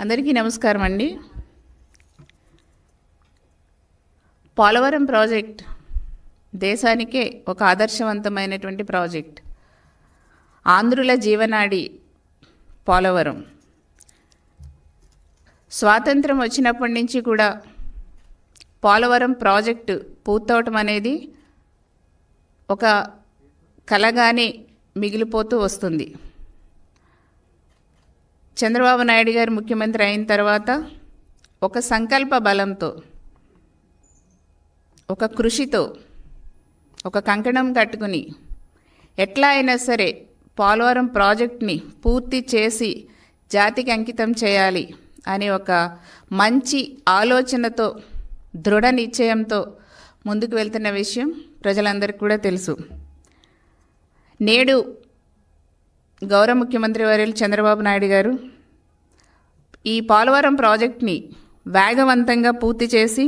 అందరికీ నమస్కారం అండి. పోలవరం ప్రాజెక్ట్ దేశానికే ఒక ఆదర్శవంతమైనటువంటి ప్రాజెక్ట్. ఆంధ్రుల జీవనాడి పోలవరం. స్వాతంత్రం వచ్చినప్పటి నుంచి కూడా పోలవరం ప్రాజెక్టు పూర్తవటం అనేది ఒక కలగానే మిగిలిపోతూ వస్తుంది. చంద్రబాబు నాయుడు గారు ముఖ్యమంత్రి అయిన తర్వాత ఒక సంకల్ప బలంతో ఒక కృషితో ఒక కంకణం కట్టుకుని ఎట్లా అయినా సరే పోలవరం ప్రాజెక్ట్ని పూర్తి చేసి జాతికి అంకితం చేయాలి అనే ఒక మంచి ఆలోచనతో దృఢ నిశ్చయంతో ముందుకు వెళ్తున్న విషయం ప్రజలందరికీ కూడా తెలుసు. నేడు గౌరవ ముఖ్యమంత్రి వర్యులు చంద్రబాబు నాయుడు గారు ఈ పోలవరం ప్రాజెక్ట్ని వేగవంతంగా పూర్తి చేసి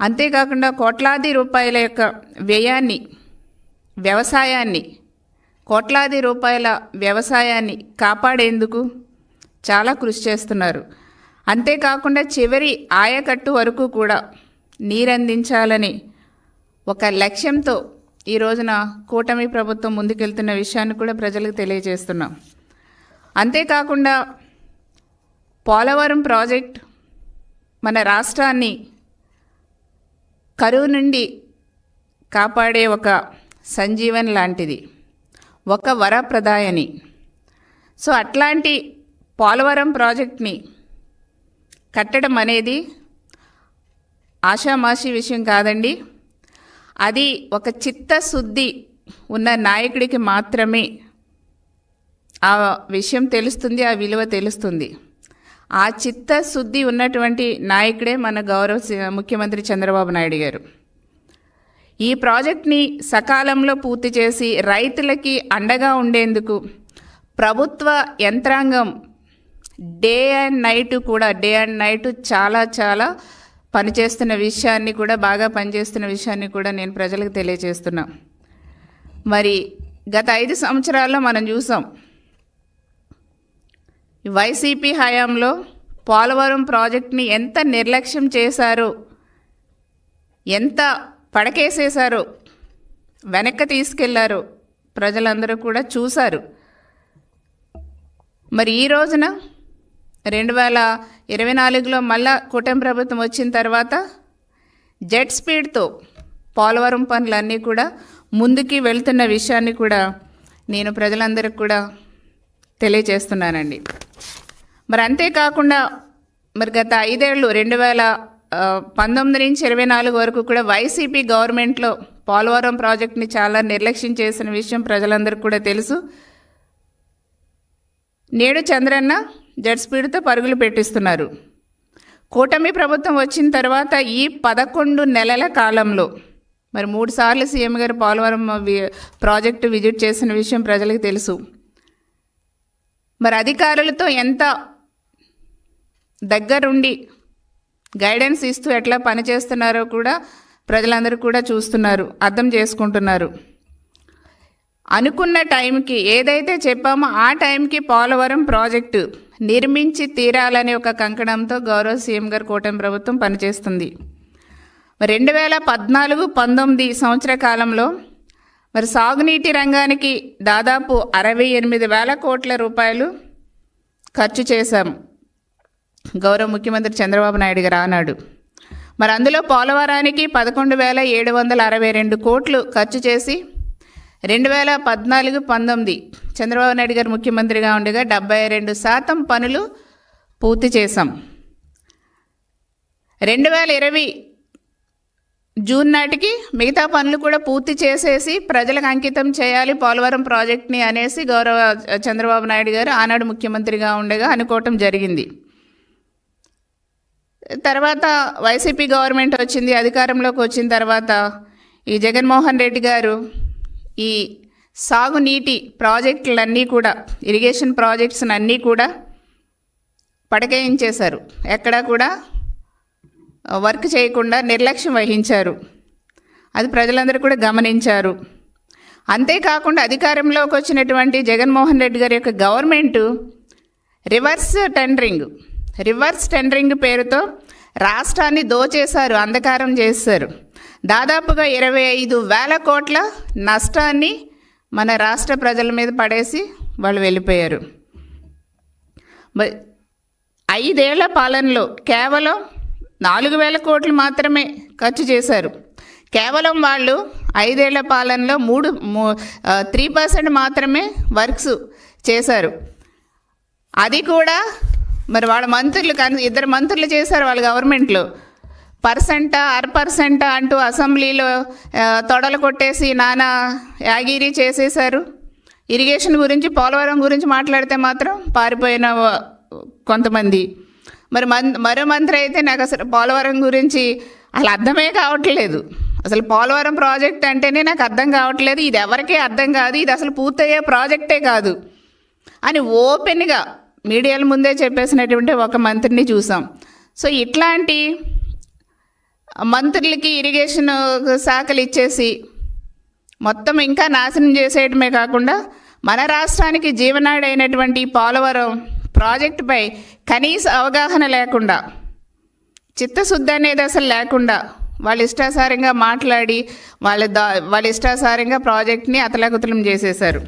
అంతేకాకుండా కోట్లాది రూపాయల యొక్క వ్యయాన్ని వ్యవసాయాన్ని కోట్లాది రూపాయల వ్యవసాయాన్ని కాపాడేందుకు చాలా కృషి చేస్తున్నారు. అంతేకాకుండా చివరి ఆయకట్టు వరకు కూడా నీరందించాలని ఒక లక్ష్యంతో ఈ రోజున కూటమి ప్రభుత్వం ముందుకెళ్తున్న విషయాన్ని కూడా ప్రజలకు తెలియజేస్తున్నాం. అంతేకాకుండా పోలవరం ప్రాజెక్ట్ మన రాష్ట్రాన్ని కరువు నుండి కాపాడే ఒక సంజీవన్ లాంటిది ఒక వరప్రదాయని. సో అట్లాంటి పోలవరం ప్రాజెక్ట్ని కట్టడం అనేది ఆషామాషి విషయం కాదండి. అది ఒక చిత్తశుద్ధి ఉన్న నాయకుడికి మాత్రమే ఆ విషయం తెలుస్తుంది ఆ విలువ తెలుస్తుంది. ఆ చిత్తశుద్ధి ఉన్నటువంటి నాయకుడే మన గౌరవ సి- ముఖ్యమంత్రి చంద్రబాబు నాయుడు గారు. ఈ ప్రాజెక్ట్ని సకాలంలో పూర్తి చేసి రైతులకి అండగా ఉండేందుకు ప్రభుత్వ యంత్రాంగం డే అండ్ నైట్ కూడా డే అండ్ నైట్ చాలా చాలా పనిచేస్తున్న విషయాన్ని కూడా బాగా పనిచేస్తున్న విషయాన్ని కూడా నేను ప్రజలకు తెలియజేస్తున్నా. మరి గత ఐదు సంవత్సరాల్లో మనం చూసాం వైసీపీ హయాంలో పోలవరం ప్రాజెక్ట్ని ఎంత నిర్లక్ష్యం చేశారో ఎంత పడకేసేశారు వెనక్కి తీసుకెళ్ళారు ప్రజలందరూ కూడా చూశారు. మరి ఈ రోజున రెండు వేల ఇరవై నాలుగులో మళ్ళా కూటమి ప్రభుత్వం వచ్చిన తర్వాత జెట్ స్పీడ్తో పోలవరం పనులన్నీ కూడా ముందుకి వెళ్తున్న విషయాన్ని కూడా నేను ప్రజలందరికీ కూడా తెలియజేస్తున్నానండి. మరి అంతేకాకుండా మరి గత ఐదేళ్ళు రెండు వేల పంతొమ్మిది నుంచి ఇరవై నాలుగు వరకు కూడా వైసీపీ గవర్నమెంట్లో పోలవరం ప్రాజెక్ట్ని చాలా నిర్లక్ష్యం చేసిన విషయం ప్రజలందరికీ కూడా తెలుసు. నేడు చంద్రన్న జెట్ స్పీడ్తో పరుగులు పెట్టిస్తున్నారు. కూటమి ప్రభుత్వం వచ్చిన తర్వాత ఈ పదకొండు నెలల కాలంలో మరి మూడు సార్లు సీఎం గారు పోలవరం ప్రాజెక్టు విజిట్ చేసిన విషయం ప్రజలకు తెలుసు. మరి అధికారులతో ఎంత దగ్గరుండి గైడెన్స్ ఇస్తూ ఎట్లా పనిచేస్తున్నారో కూడా ప్రజలందరూ కూడా చూస్తున్నారు అర్థం చేసుకుంటున్నారు. అనుకున్న టైంకి ఏదైతే చెప్పామో ఆ టైంకి పోలవరం ప్రాజెక్టు నిర్మించి తీరాలనే ఒక కంకణంతో గౌరవ సీఎం గారు కూటమి ప్రభుత్వం పనిచేస్తుంది. రెండు వేల పద్నాలుగు పంతొమ్మిది సంవత్సర కాలంలో మరి సాగునీటి రంగానికి దాదాపు అరవై ఎనిమిది వేల కోట్ల రూపాయలు ఖర్చు చేశాం. గౌరవ ముఖ్యమంత్రి చంద్రబాబు నాయుడు గారు ఆనాడు. మరి అందులో పోలవరానికి పదకొండు వేల ఏడు వందల అరవై రెండు కోట్లు ఖర్చు చేసి రెండు వేల పద్నాలుగు పంతొమ్మిది. చంద్రబాబు నాయుడు గారు ముఖ్యమంత్రిగా ఉండగా డెబ్బై రెండు శాతం పనులు పూర్తి చేశాం. రెండు వేల ఇరవై జూన్ నాటికి మిగతా పనులు కూడా పూర్తి చేసేసి ప్రజలకు అంకితం చేయాలి పోలవరం ప్రాజెక్ట్ని అనేసి గౌరవ చంద్రబాబు నాయుడు గారు ఆనాడు ముఖ్యమంత్రిగా ఉండగా అనుకోవటం జరిగింది. తర్వాత వైసీపీ గవర్నమెంట్ వచ్చింది అధికారంలోకి వచ్చిన తర్వాత ఈ జగన్మోహన్ రెడ్డి గారు ఈ సాగునీటి ప్రాజెక్టులన్నీ కూడా ఇరిగేషన్ ప్రాజెక్ట్స్ అన్నీ కూడా పడకేయించేశారు. ఎక్కడా కూడా వర్క్ చేయకుండా నిర్లక్ష్యం వహించారు. అది ప్రజలందరూ కూడా గమనించారు. అంతేకాకుండా అధికారంలోకి వచ్చినటువంటి జగన్మోహన్ రెడ్డి గారి యొక్క government reverse tendering reverse tendering పేరుతో రాష్ట్రాన్ని దోచేశారు అంధకారం చేశారు. దాదాపుగా ఇరవై ఐదు వేల కోట్ల నష్టాన్ని మన రాష్ట్ర ప్రజల మీద పడేసి వాళ్ళు వెళ్ళిపోయారు. ఐదేళ్ళ పాలనలో కేవలం నాలుగు వేల కోట్లు మాత్రమే ఖర్చు చేశారు. కేవలం వాళ్ళు ఐదేళ్ళ పాలనలో మూడు త్రీ పర్సెంట్ మాత్రమే వర్క్స్ చేశారు. అది కూడా మరి వాళ్ళ మంత్రులు కన్ ఇద్దరు మంత్రులు చేశారు వాళ్ళ గవర్నమెంట్లో. పర్సెంట్ అర పర్సెంట్ అంటూ అసెంబ్లీలో తొడలు కొట్టేసి నానా యాగిరి చేసేశారు. ఇరిగేషన్ గురించి పోలవరం గురించి మాట్లాడితే మాత్రం పారిపోయిన కొంతమంది. మరి మన్ మరో మంత్రి అయితే నాకు అసలు పోలవరం గురించి అసలు అర్థమే కావట్లేదు. అసలు పోలవరం ప్రాజెక్ట్ అంటేనే నాకు అర్థం కావట్లేదు. ఇది ఎవరికీ అర్థం కాదు. ఇది అసలు పూర్తయ్యే ప్రాజెక్టే కాదు. అని ఓపెన్గా మీడియాల ముందే చెప్పేసినటువంటి ఒక మంత్రిని చూసాం. సో ఇట్లాంటి మంత్రులకి ఇరిగేషన్ శాఖలు ఇచ్చేసి మొత్తం ఇంకా నాశనం చేసేయటమే కాకుండా మన రాష్ట్రానికి జీవనాడైనటువంటి పోలవరం ప్రాజెక్టుపై కనీస అవగాహన లేకుండా చిత్తశుద్ధి అనేది అసలు లేకుండా వాళ్ళ ఇష్టాసారంగా మాట్లాడి వాళ్ళ దా వాళ్ళ ఇష్టాసారంగా ప్రాజెక్ట్ని అతలాకుతలం చేసేశారు.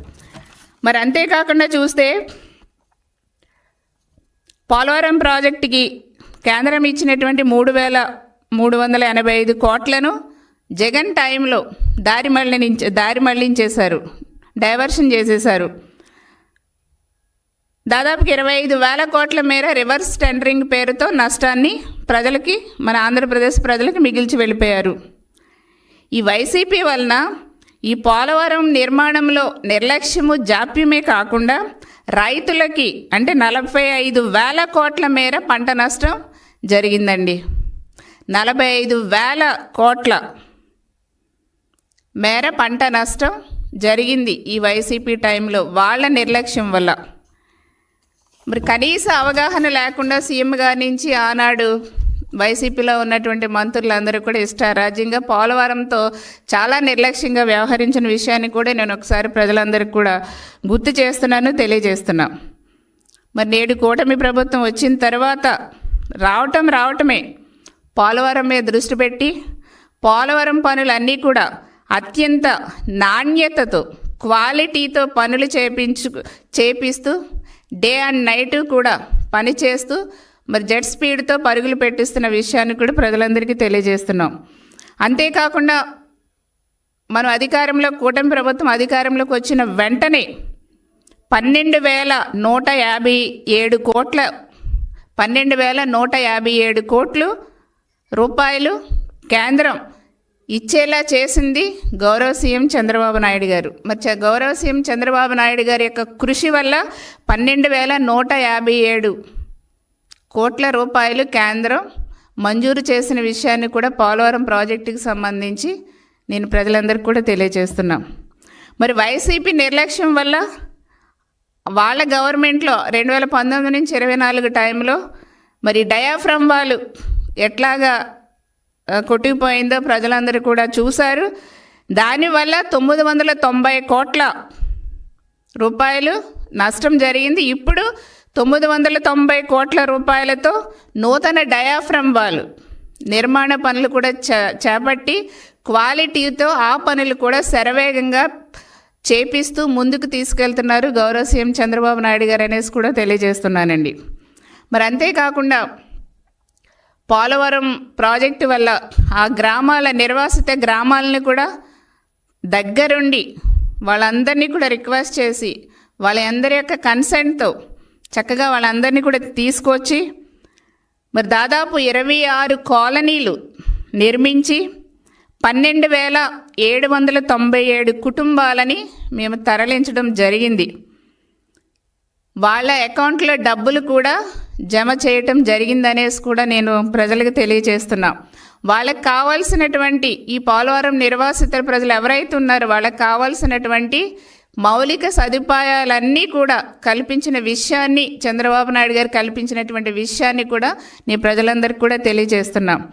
మరి అంతేకాకుండా చూస్తే పోలవరం ప్రాజెక్టుకి కేంద్రం ఇచ్చినటువంటి మూడు వేల మూడు వందల ఎనభై ఐదు కోట్లను జగన్ టైంలో దారి మళ్ళించ దారి మళ్ళించేశారు డైవర్షన్ చేసేశారు. దాదాపుకి ఇరవై ఐదు వేల కోట్ల మేర రివర్స్ టెండరింగ్ పేరుతో నష్టాన్ని ప్రజలకి మన ఆంధ్రప్రదేశ్ ప్రజలకి మిగిల్చి వెళ్ళిపోయారు. ఈ వైసీపీ వలన ఈ పోలవరం నిర్మాణంలో నిర్లక్ష్యము జాప్యమే కాకుండా రైతులకి అంటే నలభై ఐదు వేల కోట్ల మేర పంట నష్టం జరిగిందండి. నలభై ఐదు వేల కోట్ల మేర పంట నష్టం జరిగింది ఈ వైసీపీ టైంలో వాళ్ళ నిర్లక్ష్యం వల్ల. మరి కనీస అవగాహన లేకుండా సీఎం గారి నుంచి ఆనాడు వైసీపీలో ఉన్నటువంటి మంత్రులందరూ కూడా ఇష్టారాజ్యంగా పోలవరంతో చాలా నిర్లక్ష్యంగా వ్యవహరించిన విషయాన్ని కూడా నేను ఒకసారి ప్రజలందరికీ కూడా గుర్తు చేస్తున్నాను తెలియజేస్తున్నా. మరి నేడు కూటమి ప్రభుత్వం వచ్చిన తర్వాత రావటం రావటమే. పోలవరం మీద దృష్టి పెట్టి పోలవరం పనులన్నీ కూడా అత్యంత నాణ్యతతో క్వాలిటీతో పనులు చేపించు చేపిస్తూ డే అండ్ నైట్ కూడా పని చేస్తూ మరి జెట్ స్పీడ్తో పరుగులు పెట్టిస్తున్న విషయాన్ని కూడా ప్రజలందరికీ తెలియజేస్తున్నాం. అంతేకాకుండా మనం అధికారంలో కూటమి ప్రభుత్వం అధికారంలోకి వచ్చిన వెంటనే పన్నెండు వేల నూట యాభై ఏడు కోట్ల పన్నెండు వేల నూట యాభై ఏడు కోట్లు రూపాయలు కేంద్రం ఇచ్చేలా చేసింది గౌరవ సీఎం చంద్రబాబు నాయుడు గారు. మరి గౌరవ సీఎం చంద్రబాబు నాయుడు గారి యొక్క కృషి వల్ల పన్నెండు వేల నూట యాభై ఏడు కోట్ల రూపాయలు కేంద్రం మంజూరు చేసిన విషయాన్ని కూడా పోలవరం ప్రాజెక్టుకి సంబంధించి నేను ప్రజలందరికీ కూడా తెలియజేస్తున్నాం. మరి వైసీపీ నిర్లక్ష్యం వల్ల వాళ్ళ గవర్నమెంట్లో రెండు వేల పంతొమ్మిది నుంచి ఇరవై నాలుగు టైంలో మరి డయాఫ్రమ్ వాళ్ళు ఎట్లాగా కొట్టిపోయిందో కొట్టుకుపోయిందో ప్రజలందరూ కూడా చూశారు. దానివల్ల తొమ్మిది వందల తొంభై కోట్ల రూపాయలు నష్టం జరిగింది. ఇప్పుడు తొమ్మిది వందల తొంభై కోట్ల రూపాయలతో నూతన డయాఫ్రమ్ వాళ్ళు నిర్మాణ పనులు కూడా చేపట్టి క్వాలిటీతో ఆ పనులు కూడా శరవేగంగా చేపిస్తూ ముందుకు తీసుకెళ్తున్నారు గౌరవ సీఎం చంద్రబాబు నాయుడు గారు అనేసి కూడా తెలియజేస్తున్నానండి. మరి అంతేకాకుండా పోలవరం ప్రాజెక్టు వల్ల ఆ గ్రామాల నిర్వాసిత గ్రామాలని కూడా దగ్గరుండి వాళ్ళందరినీ కూడా రిక్వెస్ట్ చేసి వాళ్ళందరి యొక్క కన్సెంట్తో చక్కగా వాళ్ళందరినీ కూడా తీసుకొచ్చి మరి దాదాపు ఇరవై ఆరు కాలనీలు నిర్మించి పన్నెండు వేల ఏడు వందల తొంభై ఏడు కుటుంబాలని మేము తరలించడం జరిగింది. వాళ్ళ అకౌంట్లో డబ్బులు కూడా జమ చేయటం జరిగిందనేసి కూడా నేను ప్రజలకు తెలియజేస్తున్నా. వాళ్ళకి కావాల్సినటువంటి ఈ పోలవరం నిర్వాసిత ప్రజలు ఎవరైతే ఉన్నారో వాళ్ళకి కావాల్సినటువంటి మౌలిక సదుపాయాలన్నీ కూడా కల్పించిన విషయాన్ని చంద్రబాబు నాయుడు గారు కల్పించినటువంటి విషయాన్ని కూడా నీ ప్రజలందరికీ కూడా తెలియజేస్తున్నాం.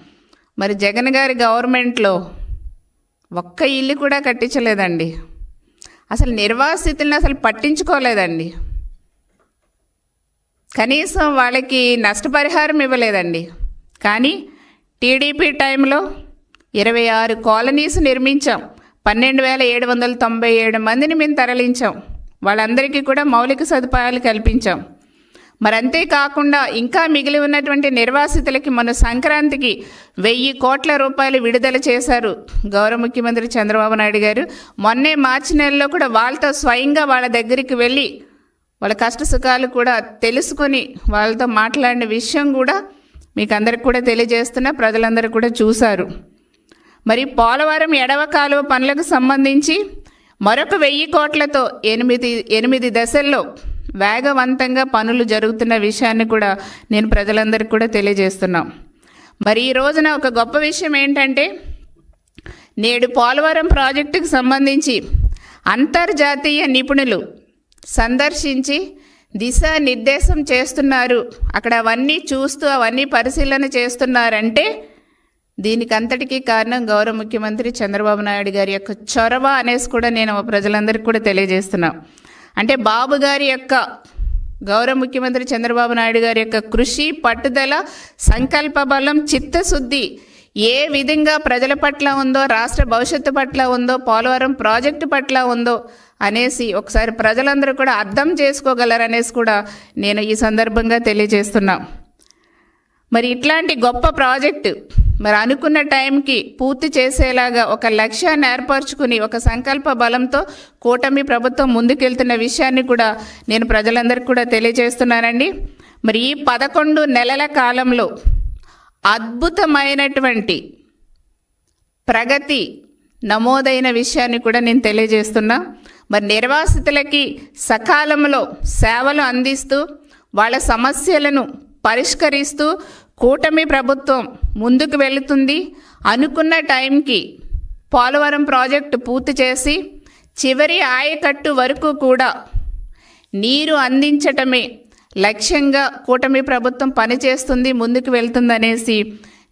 మరి జగన్ గారి గవర్నమెంట్లో ఒక్క ఇల్లు కూడా కట్టించలేదండి. అసలు నిర్వాసితులను అసలు పట్టించుకోలేదండి. కనీసం వాళ్ళకి నష్టపరిహారం ఇవ్వలేదండి. కానీ టీడీపీ టైంలో ఇరవై ఆరు కాలనీస్ నిర్మించాం. పన్నెండు వేల ఏడు వందల తొంభై ఏడు మందిని మేము తరలించాం. వాళ్ళందరికీ కూడా మౌలిక సదుపాయాలు కల్పించాం. మరి అంతేకాకుండా ఇంకా మిగిలి ఉన్నటువంటి నిర్వాసితులకి మన సంక్రాంతికి వెయ్యి కోట్ల రూపాయలు విడుదల చేశారు గౌరవ ముఖ్యమంత్రి చంద్రబాబు నాయుడు గారు. మొన్నే మార్చి నెలలో కూడా వాళ్ళతో స్వయంగా వాళ్ళ దగ్గరికి వెళ్ళి వాళ్ళ కష్ట సుఖాలు కూడా తెలుసుకొని వాళ్ళతో మాట్లాడిన విషయం కూడా మీకు అందరికి కూడా తెలియజేస్తున్నా ప్రజలందరూ కూడా చూశారు. మరి పోలవరం ఎడవ కాలువ పనులకు సంబంధించి మరొక వెయ్యి కోట్లతో ఎనిమిది ఎనిమిది దశల్లో వేగవంతంగా పనులు జరుగుతున్న విషయాన్ని కూడా నేను ప్రజలందరికీ కూడా తెలియజేస్తున్నాం. మరి ఈ రోజున ఒక గొప్ప విషయం ఏంటంటే నేడు పోలవరం ప్రాజెక్టుకు సంబంధించి అంతర్జాతీయ నిపుణులు సందర్శించి దిశానిర్దేశం చేస్తున్నారు. అక్కడ అవన్నీ చూస్తూ అవన్నీ పరిశీలన చేస్తున్నారంటే దీనికంతటికీ కారణం గౌరవ ముఖ్యమంత్రి చంద్రబాబు నాయుడు గారి యొక్క చొరవ అనేసి కూడా నేను ప్రజలందరికీ కూడా తెలియజేస్తున్నా. అంటే బాబు గారి యొక్క గౌరవ ముఖ్యమంత్రి చంద్రబాబు నాయుడు గారి యొక్క కృషి పట్టుదల సంకల్ప బలం చిత్తశుద్ధి ఏ విధంగా ప్రజల పట్ల ఉందో రాష్ట్ర భవిష్యత్తు పట్ల ఉందో పోలవరం ప్రాజెక్టు పట్ల ఉందో అనేసి ఒకసారి ప్రజలందరూ కూడా అర్థం చేసుకోగలరనేసి కూడా నేను ఈ సందర్భంగా తెలియజేస్తున్నా. మరి ఇట్లాంటి గొప్ప ప్రాజెక్టు మరి అనుకున్న టైంకి పూర్తి చేసేలాగా ఒక లక్ష్యాన్ని ఏర్పరచుకుని ఒక సంకల్ప బలంతో కూటమి ప్రభుత్వం ముందుకెళ్తున్న విషయాన్ని కూడా నేను ప్రజలందరికీ కూడా తెలియజేస్తున్నానండి. మరి ఈ పదకొండు నెలల కాలంలో అద్భుతమైనటువంటి ప్రగతి నమోదైన విషయాన్ని కూడా నేను తెలియజేస్తున్నా. మరి నిర్వాసితులకి సకాలంలో సేవలు అందిస్తూ వాళ్ళ సమస్యలను పరిష్కరిస్తూ కూటమి ప్రభుత్వం ముందుకు వెళుతుంది. అనుకున్న టైంకి పోలవరం ప్రాజెక్టు పూర్తి చేసి చివరి ఆయకట్టు వరకు కూడా నీరు అందించటమే లక్ష్యంగా కూటమి ప్రభుత్వం పనిచేస్తుంది ముందుకు వెళ్తుందనేసి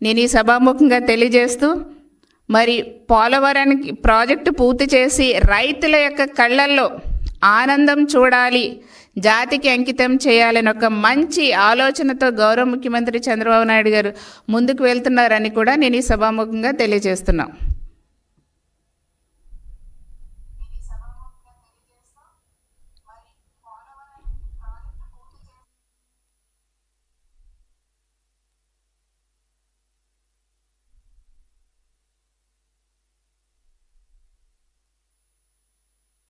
నేను ఈ సభాముఖంగా తెలియజేస్తూ మరి పోలవరానికి ప్రాజెక్టు పూర్తి చేసి రైతుల యొక్క కళ్ళల్లో ఆనందం చూడాలి జాతికి అంకితం చేయాలని ఒక మంచి ఆలోచనతో గౌరవ ముఖ్యమంత్రి చంద్రబాబు నాయుడు గారు ముందుకు వెళ్తున్నారని కూడా నేను ఈ సభాముఖంగా తెలియజేస్తున్నాను